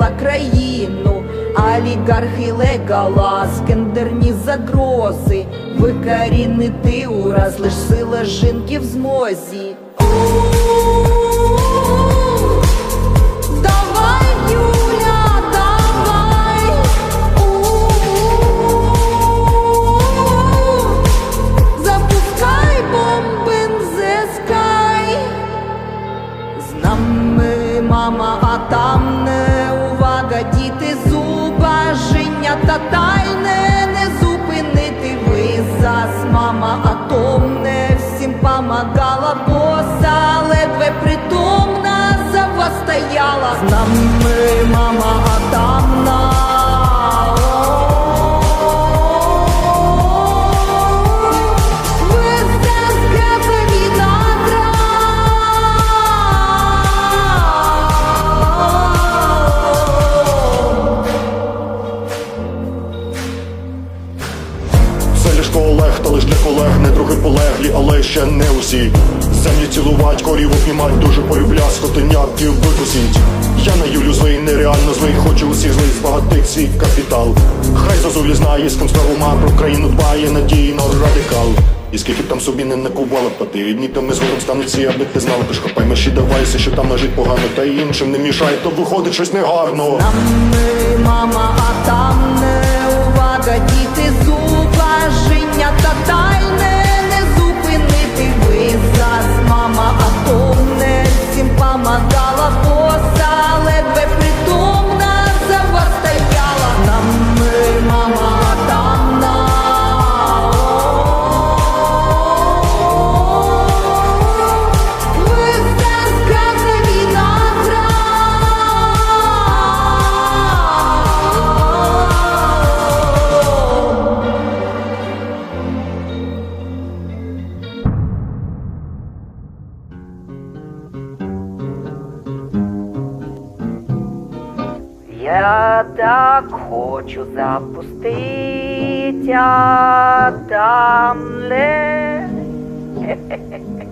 перемогла країну. Олігархи легала скендерні загрози, викорінити ураз, лиш сила жінки в змозі. Всім помагала, боса ледве притомна за вас стояла. Ще не усі. Землі цілувать, корів обнімать, дуже полюбля, скотиняків викусіть. Я на Юлю злий, нереально злий, хочу усіх злий, збагатить свій капітал. Хай зазулі знає, з ким про країну дбає, надійно радикал. І скільки б там собі не накували пати, то ми згодом стануть ці, аби ти знала, тож хапай мерші давайся, що там лежить погано, та іншим не мішай, то виходить щось негарно. Нами, мама, а там не увага, діти зубажіння Я так хочу запустить атомне.